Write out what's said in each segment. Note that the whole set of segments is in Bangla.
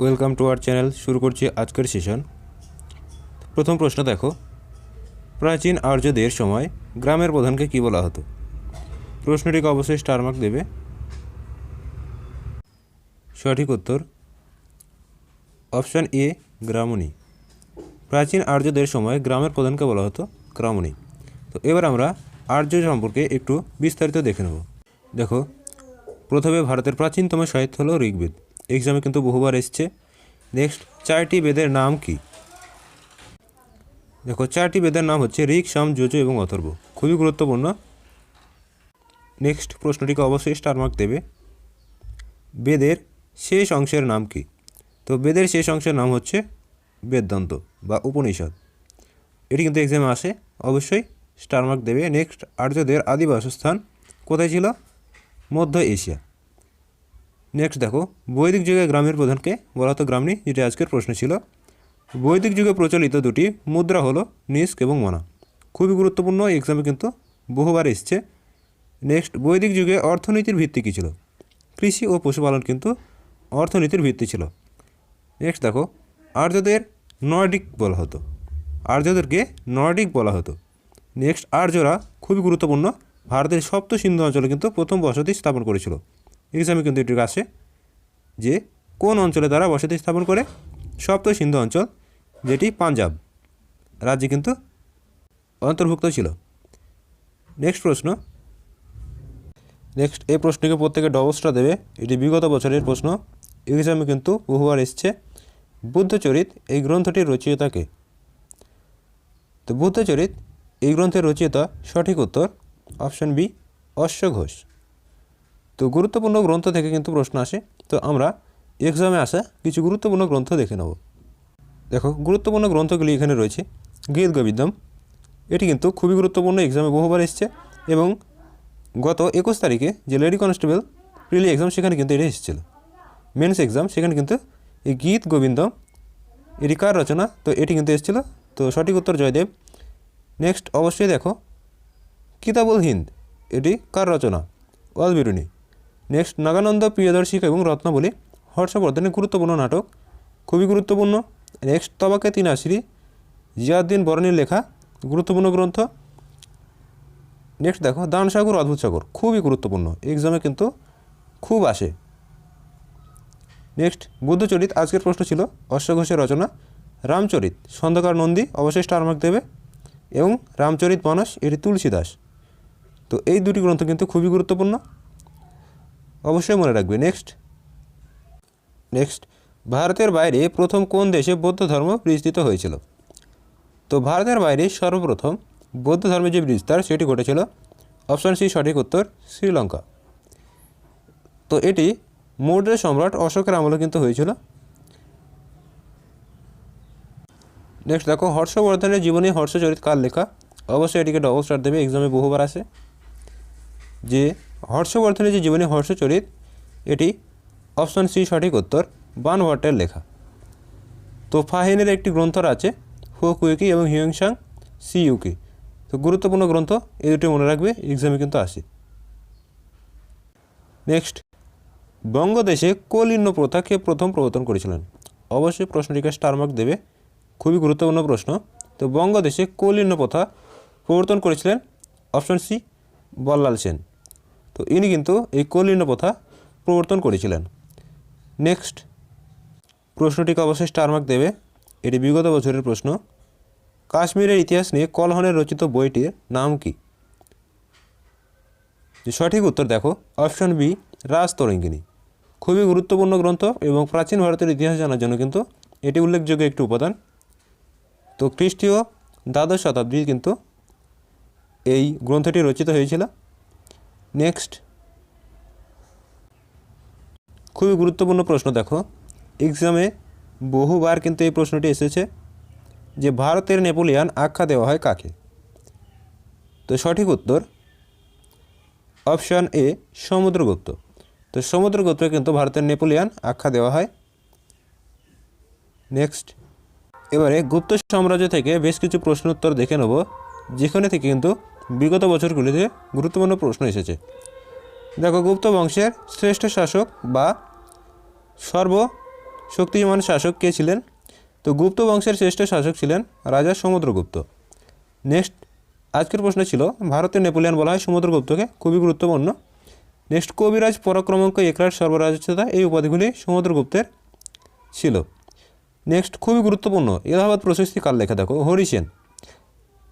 ওয়েলকাম টু আওয়ার চ্যানেল, শুরু করছি আজকের সেশন। প্রথম প্রশ্ন দেখো, প্রাচীন আর্যদের সময় গ্রামের প্রধানকে কী বলা হতো? প্রশ্নটিকে অবশ্যই স্টারমার্ক দেবে। সঠিক উত্তর অপশান এ গ্রামণী। প্রাচীন আর্যদের সময় গ্রামের প্রধানকে বলা হতো গ্রামণী। তো এবার আমরা আর্য সম্পর্কে একটু বিস্তারিত দেখে নেব। দেখো, প্রথমে ভারতের প্রাচীনতম সাহিত্য হলো ঋগ্বেদ। এক্সামে কিন্তু বহুবার এসছে। নেক্সট চারটি বেদের নাম কি? দেখো, চারটি বেদের নাম হচ্ছে ঋক, সাম, যজু এবং অথর্ব। খুবই গুরুত্বপূর্ণ। নেক্সট প্রশ্নটিকে অবশ্যই স্টার মার্ক দেবে। বেদের শেষ অংশের নাম কি? তো বেদের শেষ অংশের নাম হচ্ছে বেদান্ত বা উপনিষদ। এটি কিন্তু এক্সামে আসে, অবশ্যই স্টার মার্ক দেবে। নেক্সট আর্যদের আদি বাসস্থান কোথায় ছিল? মধ্য এশিয়া। নেক্সট দেখো, বৈদিক যুগে গ্রামের প্রধানকে বলা হতো গ্রামনি যেটা আজকের প্রশ্ন ছিল। বৈদিক যুগে প্রচলিত দুটি মুদ্রা হলো নিস্ক এবং মনা। খুবই গুরুত্বপূর্ণ এক্সামে কিন্তু বহুবার এসছে। নেক্সট বৈদিক যুগে অর্থনীতির ভিত্তি কী ছিল? কৃষি ও পশুপালন কিন্তু অর্থনীতির ভিত্তি ছিল। নেক্সট দেখো, আর্যদের নর্ডিক বলা হতো। আর্যদেরকে নর্ডিক বলা হতো। নেক্সট আর্যরা খুবই গুরুত্বপূর্ণ। ভারতের সপ্ত সিন্ধু অঞ্চলে কিন্তু প্রথম বসতি স্থাপন করেছিল। এক্সামে কিন্তু এটির আসে যে কোন অঞ্চলে তারা বসতি স্থাপন করে? সপ্ত সিন্ধু অঞ্চল, যেটি পাঞ্জাব রাজ্যে কিন্তু অন্তর্ভুক্ত ছিল। নেক্সট প্রশ্ন। নেক্সট এই প্রশ্নকে প্রত্যেকে ডবলসটা দেবে। এটি বিগত বছরের প্রশ্ন। এক্সামে কিন্তু বহুবার এসছে। বুদ্ধচরিত, এই গ্রন্থটির রচয়িতাকে তো বুদ্ধচরিত, এই গ্রন্থের রচয়িতা সঠিক উত্তর অপশন বি অশ্ব ঘোষ তো গুরুত্বপূর্ণ গ্রন্থ থেকে কিন্তু প্রশ্ন আসে। তো আমরা এক্সামে আসা কিছু গুরুত্বপূর্ণ গ্রন্থ দেখে নেব। দেখো, গুরুত্বপূর্ণ গ্রন্থগুলি এখানে রয়েছে। গীত গোবিন্দম, এটি কিন্তু খুবই গুরুত্বপূর্ণ এক্সামে বহুবার এসছে এবং গত একুশ তারিখে যে লেডি কনস্টেবল প্রিলি এক্সাম সেখানে কিন্তু এটি এসেছিল। মেন্স এক্সাম সেখানে কিন্তু এই গীত গোবিন্দম, এটি কার রচনা? তো এটি কিন্তু এসেছিল। তো সঠিক উত্তর জয়দেব। নেক্সট অবশ্যই দেখো, কিতাবুল হিন্দ, এটি কার রচনা? ওয়াল বিরুনি নেক্সট নাগানন্দ, প্রিয়দর্শিকা এবং রত্নাবলী, হর্ষবর্ধনের গুরুত্বপূর্ণ নাটক, খুবই গুরুত্বপূর্ণ। নেক্সট তবাকে তিন আশরি, জিয়াউদ্দিন বরণীর লেখা, গুরুত্বপূর্ণ গ্রন্থ। নেক্সট দেখো দান সাগর অদ্ভুত সাগর, খুবই গুরুত্বপূর্ণ। এক্সামে কিন্তু খুব আসে। নেক্সট, বুদ্ধচরিত, আজকের প্রশ্ন ছিল অশ্বঘোষের রচনা, রামচরিত সন্ধ্যাকার নন্দী অবশ্যই স্টার মার্ক দেবে, এবং রামচরিত মানস, এটি তুলসী দাস। তো এই দুটি গ্রন্থ কিন্তু খুবই গুরুত্বপূর্ণ। অবশ্যই মনে রাখবে। নেক্সট নেক্সট ভারতের বাইরে প্রথম কোন দেশে বৌদ্ধ ধর্ম বিস্তৃত হয়েছিল? তো ভারতের বাইরে সর্বপ্রথম বৌদ্ধ ধর্মের যে বিস্তার, সেটি ঘটেছিল অপশন সি, সঠিক উত্তর, শ্রীলঙ্কা। তো এটি মৌর্য সম্রাট অশোকের আমলে কিন্তু হয়েছিল। নেক্সট দেখো, হর্ষবর্ধনের জীবনী হর্ষচরিত কার লেখা অবশ্যই এটিকে ডবল স্টার দেবে এক্সামে বহুবার আসে। যে হর্ষবর্ধনের যে জীবনী হর্ষচরিত, এটি অপশন সি সঠিক উত্তর বান ভট্টের লেখা। তো ফাহিনের একটি গ্রন্থ আছে হুকুইকি এবং হিউংসাং সি ইউকি। তো গুরুত্বপূর্ণ গ্রন্থ, এই দুটি মনে রাখবে এক্সামে কিন্তু আসে। নেক্সট বঙ্গদেশে কলিন্য প্রথা কে প্রথম প্রবর্তন করেছিলেন। অবশ্যই প্রশ্নটিকে স্টার মার্ক দেবে, খুবই গুরুত্বপূর্ণ প্রশ্ন। তো বঙ্গদেশে কলিন্য প্রথা প্রবর্তন করেছিলেন, অপশন সি, বল্লাল সেন। তো ইনি কিন্তু এই কলিন্য প্রথা প্রবর্তন করেছিলেন। নেক্সট প্রশ্নটিকে অবশ্যই স্টার মার্ক দেবে। এটি বিগত বছরের প্রশ্ন। কাশ্মীরের ইতিহাস নিয়ে কলহনের রচিত বইটির নাম কি? সঠিক উত্তর দেখো, অপশন বি, রাজ তরঙ্গিনী। খুবই গুরুত্বপূর্ণ গ্রন্থ এবং প্রাচীন ভারতের ইতিহাস জানার জন্য কিন্তু এটি উল্লেখযোগ্য একটি উপাদান। তো খ্রিস্টীয় দ্বাদশ শতাব্দী কিন্তু এই গ্রন্থটি রচিত হয়েছিল। নেক্সট খুবই গুরুত্বপূর্ণ প্রশ্ন দেখো। এক্সামে বহুবার কিন্তু এই প্রশ্নটি এসেছে যে ভারতের নেপোলিয়ান আখ্যা দেওয়া হয় কাকে? তো সঠিক উত্তর অপশান এ সমুদ্রগুপ্ত। তো সমুদ্রগুপ্ত কিন্তু ভারতের নেপোলিয়ান আখ্যা দেওয়া হয়। নেক্সট এবারে গুপ্ত সাম্রাজ্য থেকে বেশ কিছু প্রশ্ন উত্তর দেখে নেব। যেখানে থেকে কিন্তু বিগত বছরগুলিতে গুরুত্বপূর্ণ প্রশ্ন এসেছে। দেখো, গুপ্ত বংশের শ্রেষ্ঠ শাসক বা সর্ব শক্তিমান শাসক কে ছিলেন? তো গুপ্ত বংশের শ্রেষ্ঠ শাসক ছিলেন রাজা সমুদ্রগুপ্ত। নেক্সট আজকের প্রশ্ন ছিল, ভারতের নেপোলিয়ান বলা হয় সমুদ্রগুপ্তকে খুবই গুরুত্বপূর্ণ। নেক্সট কবিরাজ পরাক্রমঙ্ক একরাট সর্বরাজতা এই উপাধিগুলি সমুদ্রগুপ্তের ছিল। নেক্সট খুবই গুরুত্বপূর্ণ, এলাহাবাদ প্রশস্তি কাল লেখা? দেখো, হরিসেন।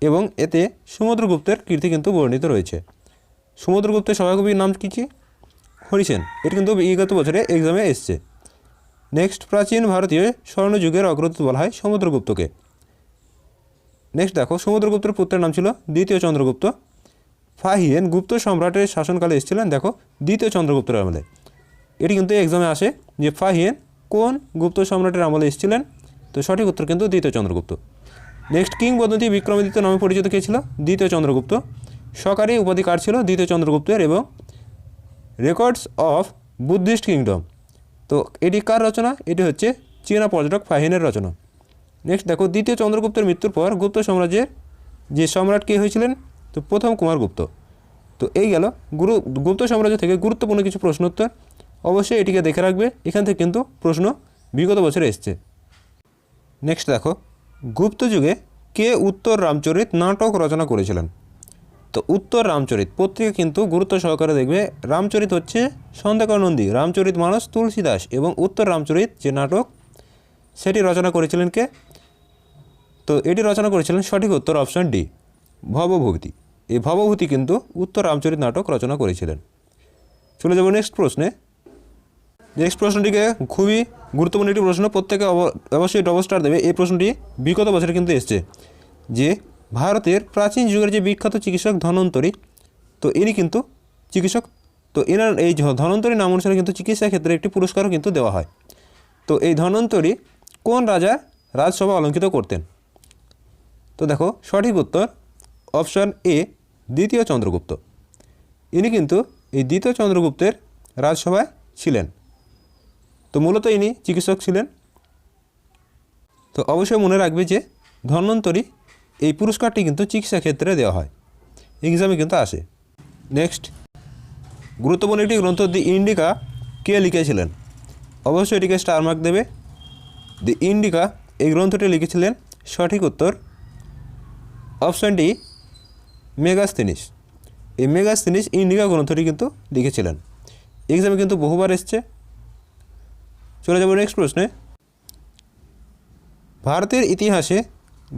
এবং এতে সমুদ্রগুপ্তের কীর্তি কিন্তু বর্ণিত রয়েছে। সমুদ্রগুপ্তের সভাকবির নাম কী কী? হরিসেন। এটি কিন্তু বিগত বছরে এক্সামে এসছে। নেক্সট প্রাচীন ভারতীয় স্বর্ণযুগের অগ্রদূত বলা হয় সমুদ্রগুপ্তকে। নেক্সট দেখো, সমুদ্রগুপ্তের পুত্রের নাম ছিল দ্বিতীয় চন্দ্রগুপ্ত। ফাহিয়েন গুপ্ত সম্রাটের শাসনকালে এসেছিলেন, দেখো, দ্বিতীয় চন্দ্রগুপ্তের আমলে। এটি কিন্তু এক্সামে আসে যে ফাহিয়েন কোন গুপ্ত সম্রাটের আমলে এসেছিলেন? তো সঠিক উত্তর কিন্তু দ্বিতীয় চন্দ্রগুপ্ত। নেক্সট কিংবদন্তি বিক্রমাদিত্য নামে পরিচিত কে ছিল? দ্বিতীয় চন্দ্রগুপ্ত। সরকারি উপাধি কার ছিল? দ্বিতীয় চন্দ্রগুপ্তের এবং রেকর্ডস অফ বুদ্ধিস্ট কিংডম তো এটি কার রচনা? এটি হচ্ছে চীনা পর্যটক ফাহিনের রচনা। নেক্সট দেখো, দ্বিতীয় চন্দ্রগুপ্তের মৃত্যুর পর গুপ্ত সাম্রাজ্যের যে সম্রাট কে হয়েছিলেন? তো প্রথম কুমারগুপ্ত তো এই গেল। গুরু, গুপ্ত সাম্রাজ্য থেকে গুরুত্বপূর্ণ কিছু প্রশ্নোত্তর। অবশ্যই এটিকে দেখে রাখবে। এখান থেকে কিন্তু প্রশ্ন বিগত বছরে এসছে। নেক্সট দেখো গুপ্ত যুগে কে উত্তর রামচরিত নাটক রচনা করেছিলেন? তো উত্তর রামচরিত পত্রিকা কিন্তু গুরুত্ব সহকারে দেখবে, রামচরিত হচ্ছে সন্ধ্যাকর নন্দী রামচরিত মানস তুলসীদাস এবং উত্তর রামচরিত যে নাটক, সেটি রচনা করেছিলেন কে? তো এটি রচনা করেছিলেন সঠিক উত্তর অপশন ডি, ভবভূতি। এই ভবভূতি কিন্তু উত্তর রামচরিত নাটক রচনা করেছিলেন। চলে যাব নেক্সট প্রশ্নে। নেক্সট প্রশ্নটিকে খুবই গুরুত্বপূর্ণ একটি প্রশ্ন, প্রত্যেকে অব- অবশ্যই ডবল স্টার দেবে। এই প্রশ্নটি বিগত বছরে কিন্তু এসছে যে ভারতের প্রাচীন যুগের যে বিখ্যাত চিকিৎসক ধন্বন্তরী তো ইনি কিন্তু চিকিৎসক, তো এনার এই ধনন্তরী নাম অনুসারে কিন্তু চিকিৎসা ক্ষেত্রে একটি পুরস্কারও কিন্তু দেওয়া হয়। তো এই ধন্বন্তরী কোন রাজা রাজসভা অলঙ্কিত করতেন? তো দেখো, সঠিক উত্তর অপশন এ, দ্বিতীয় চন্দ্রগুপ্ত। ইনি কিন্তু এই দ্বিতীয় চন্দ্রগুপ্তের রাজসভায় ছিলেন। তো মূলত ইনি চিকিৎসক ছিলেন। তো অবশ্যই মনে রাখবে যে ধন্বন্তরী এই পুরস্কারটি কিন্তু চিকিৎসা ক্ষেত্রে দেওয়া হয়। এক্সামে কিন্তু আসে। নেক্সট, গুরুত্বপূর্ণ একটি গ্রন্থ দি ইন্ডিকা কে লিখেছিলেন? অবশ্যই এটিকে স্টার মার্ক দেবে। দি ইন্ডিকা এই গ্রন্থটি লিখেছিলেন সঠিক উত্তর অপশন ডি এই মেগাস্থিনিস ইন্ডিকা গ্রন্থটি কিন্তু লিখেছিলেন। এক্সামে কিন্তু বহুবার এসছে। চলে যাব নেক্সট প্রশ্নে। ভারতের ইতিহাসে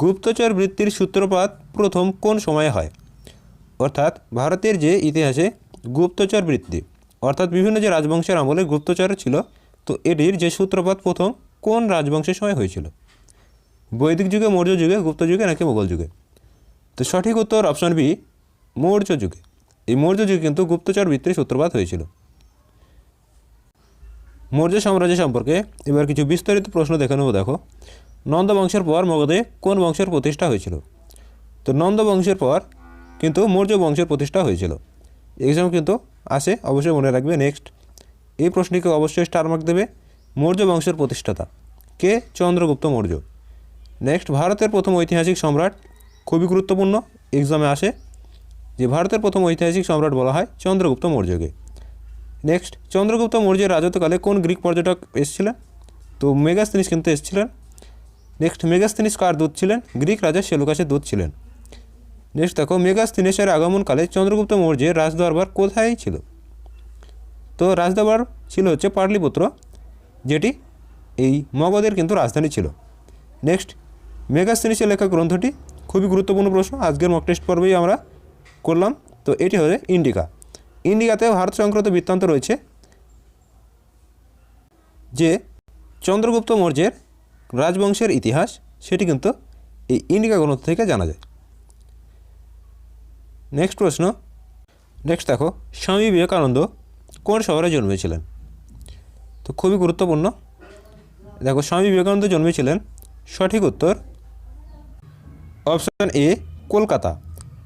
গুপ্তচর বৃত্তির সূত্রপাত প্রথম কোন সময়ে হয়? অর্থাৎ ভারতের যে ইতিহাসে গুপ্তচর বৃত্তি, অর্থাৎ বিভিন্ন যে রাজবংশের আমলে গুপ্তচর ছিল, তো এটির যে সূত্রপাত প্রথম কোন রাজবংশের সময় হয়েছিল? বৈদিক যুগে, মৌর্য যুগে, গুপ্ত যুগে নাকি মোগল যুগে? তো সঠিক উত্তর অপশন বি মৌর্য যুগে। এই মৌর্য যুগে কিন্তু গুপ্তচর বৃত্তির সূত্রপাত হয়েছিল। মৌর্য সাম্রাজ্য সম্পর্কে এবার কিছু বিস্তারিত প্রশ্ন দেখে নেব, দেখো। নন্দ বংশের পর মগধে কোন বংশের প্রতিষ্ঠা হয়েছিল? তো নন্দ বংশের পর কিন্তু মৌর্য বংশের প্রতিষ্ঠা হয়েছিল। এক্সাম কিন্তু আসে, অবশ্যই মনে রাখবে নেক্সট এই প্রশ্নটিকে অবশ্যই স্টার মার্ক দেবে মৌর্য বংশের প্রতিষ্ঠাতা। কে? চন্দ্রগুপ্ত মৌর্য। নেক্সট ভারতের প্রথম ঐতিহাসিক সম্রাট খুবই গুরুত্বপূর্ণ। এক্সামে আসে যে ভারতের প্রথম ঐতিহাসিক সম্রাট বলা হয় চন্দ্রগুপ্ত মৌর্যকে। নেক্সট চন্দ্রগুপ্ত মৌর্যের রাজত্বকালে কোন গ্রিক পর্যটক এসেছিলেন? তো মেগাস্তিনিস কিন্তু এসেছিলেন। নেক্সট মেগাস্তিনিস কার দূত ছিলেন? গ্রিক রাজা সেলুকাসের দূত ছিলেন। নেক্সট দেখো মেগাস্তিনিসের আগমনকালে চন্দ্রগুপ্ত মৌর্যের রাজদরবার কোথায় ছিল? তো রাজদরবার ছিল হচ্ছে পাটলিপুত্র যেটি এই মগধের কিন্তু রাজধানী ছিল। নেক্সট মেগাস্তিনিসের লেখা গ্রন্থটি খুবই গুরুত্বপূর্ণ প্রশ্ন। আজকের মক টেস্ট পর্বেই আমরা করলাম। তো এটি হচ্ছে ইন্ডিকা ইন্ডিকাতে ভারত সংক্রান্ত বৃত্তান্ত রয়েছে, যে চন্দ্রগুপ্ত মৌর্যের রাজবংশের ইতিহাস, সেটি কিন্তু এই ইন্ডিকা গ্রন্থ থেকে জানা যায়। নেক্সট প্রশ্ন। নেক্সট দেখো, স্বামী বিবেকানন্দ কোন শহরে জন্মেছিলেন? তো খুবই গুরুত্বপূর্ণ। দেখো, স্বামী বিবেকানন্দ জন্মেছিলেন, সঠিক উত্তর অপশান এ, কলকাতা।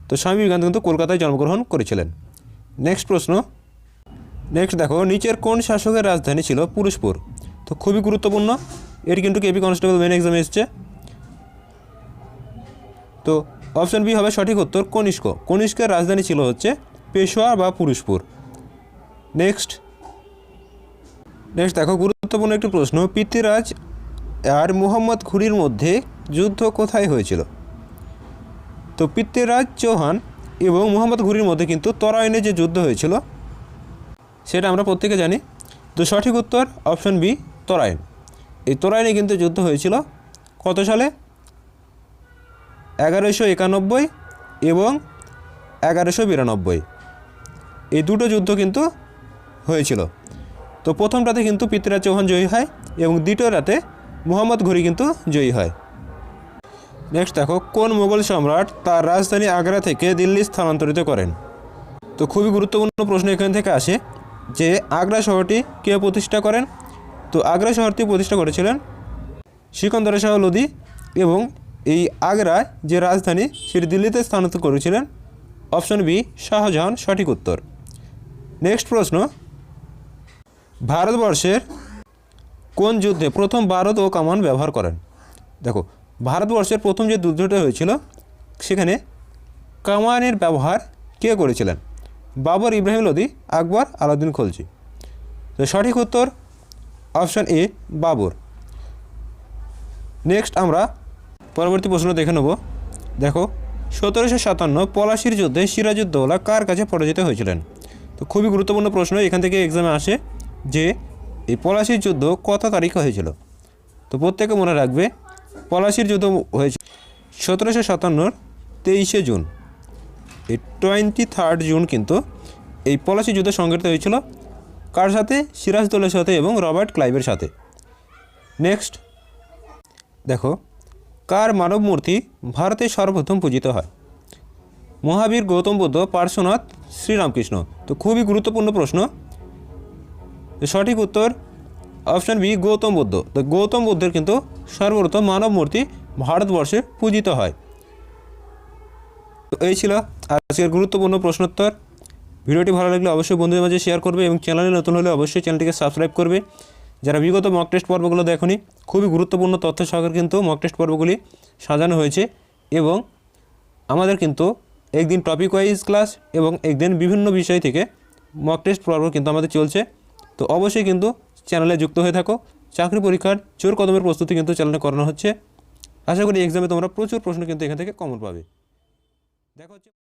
তো স্বামী বিবেকানন্দ কিন্তু কলকাতায় জন্মগ্রহণ করেছিলেন। নেক্সট প্রশ্ন। নেক্সট দেখো, নিচের কোন শাসকের রাজধানী ছিল পুরুষপুর? তো খুবই গুরুত্বপূর্ণ। এটি কিন্তু কেপি কনস্টেবল মেন এক্সামে এসছে। তো অপশন বি হবে সঠিক উত্তর কনিষ্ক। কনিষ্কের রাজধানী ছিল হচ্ছে পেশোয়া বা পুরুষপুর। নেক্সট নেক্সট দেখো, গুরুত্বপূর্ণ একটি প্রশ্ন। পৃথ্বীরাজ আর মোহাম্মদ ঘুরির মধ্যে যুদ্ধ কোথায় হয়েছিল? তো পৃথ্বীরাজ চৌহান এবং মোহাম্মদ ঘুরির মধ্যে কিন্তু তরাইনে যে যুদ্ধ হয়েছিল, সেটা আমরা প্রত্যেকে জানি। তো সঠিক উত্তর অপশন বি, তরাইন। এই তরাইনে কিন্তু যুদ্ধ হয়েছিল কত সালে? এগারোশো একানব্বই এবং এগারোশো বিরানব্বই। এই দুটো যুদ্ধ কিন্তু হয়েছিল। তো প্রথম রাতে কিন্তু পৃথ্বীরাজ চৌহান জয়ী হয় এবং দ্বিতীয় রাতে মোহাম্মদ ঘুরি কিন্তু জয়ী হয়। নেক্সট দেখো, কোন মোগল সম্রাট তার রাজধানী আগ্রা থেকে দিল্লি স্থানান্তরিত করেন? তো খুবই গুরুত্বপূর্ণ প্রশ্ন এখান থেকে আসে যে, আগ্রা শহরটি কে প্রতিষ্ঠা করেন? তো আগ্রা শহরটি প্রতিষ্ঠা করেছিলেন সিকন্দর শাহ লোদি এবং এই আগ্রায় যে রাজধানী সেটি দিল্লিতে স্থানান্তর করেছিলেন অপশন বি, শাহজাহান সঠিক উত্তর। নেক্সট প্রশ্ন, ভারতবর্ষের কোন যুদ্ধে প্রথম ভারত ও কামান ব্যবহার করেন? দেখো ভারতবর্ষের প্রথম যে যুদ্ধটা হয়েছিল, সেখানে কামানের ব্যবহার কে করেছিলেন? বাবর ইব্রাহিম লোদি, আকবর আলাউদ্দিন খলজি। তো সঠিক উত্তর অপশন এ, বাবর। নেক্সট আমরা পরবর্তী প্রশ্ন দেখে নেব। দেখো, সতেরোশো সাতান্ন পলাশির যুদ্ধে সিরাজউদ্দৌলা কার কাছে পরাজিত হয়েছিলেন? তো খুবই গুরুত্বপূর্ণ প্রশ্ন, এখান থেকে এক্সামে আসে যে, এই পলাশির যুদ্ধ কত তারিখে হয়েছিল? তো প্রত্যেকে মনে রাখবে পলাশির যুদ্ধ হয়েছে সতেরোশো সাতান্নর তেইশে জুন। এই টোয়েন্টি থার্ড জুন কিন্তু এই পলাশি যুদ্ধ সংঘটিত হয়েছিল। কার সাথে? সিরাজদৌলের সাথে এবং রবার্ট ক্লাইভের সাথে। নেক্সট। দেখো, কার মানব মূর্তি ভারতে সর্বপ্রথম পূজিত হয়? মহাবীর গৌতম বুদ্ধ, পার্শ্বনাথ, শ্রীরামকৃষ্ণ। তো খুবই গুরুত্বপূর্ণ প্রশ্ন। সঠিক উত্তর অপশন বি, গৌতম বুদ্ধ। তো গৌতম বুদ্ধের কিন্তু সর্বপ্রথম মানব মূর্তি ভারতবর্ষে পূজিত হয়। তো এই ছিল আজকের গুরুত্বপূর্ণ প্রশ্নোত্তর। ভিডিওটি ভালো লাগলে অবশ্যই বন্ধুদের মাঝে শেয়ার করবে এবং চ্যানেলে নতুন হলে অবশ্যই চ্যানেলটিকে সাবস্ক্রাইব করবে। যারা বিগত মক টেস্ট পর্বগুলো দেখনি, খুবই গুরুত্বপূর্ণ তথ্য সহকারে কিন্তু মক টেস্ট পর্বগুলি সাজানো হয়েছে এবং আমাদের কিন্তু একদিন টপিক ওয়াইজ ক্লাস এবং একদিন বিভিন্ন বিষয় থেকে মক টেস্ট পর্ব কিন্তু আমাদের চলছে। তো অবশ্যই কিন্তু চ্যানেলে যুক্ত হয়ে থাকো। চাকরি পরীক্ষার জোর কদমের প্রস্তুতি কিন্তু চ্যানেলে করানো হচ্ছে। আশা করি এক্সামে তোমরা প্রচুর প্রশ্ন কিন্তু এখান থেকে কমন পাবে। দেখা হচ্ছে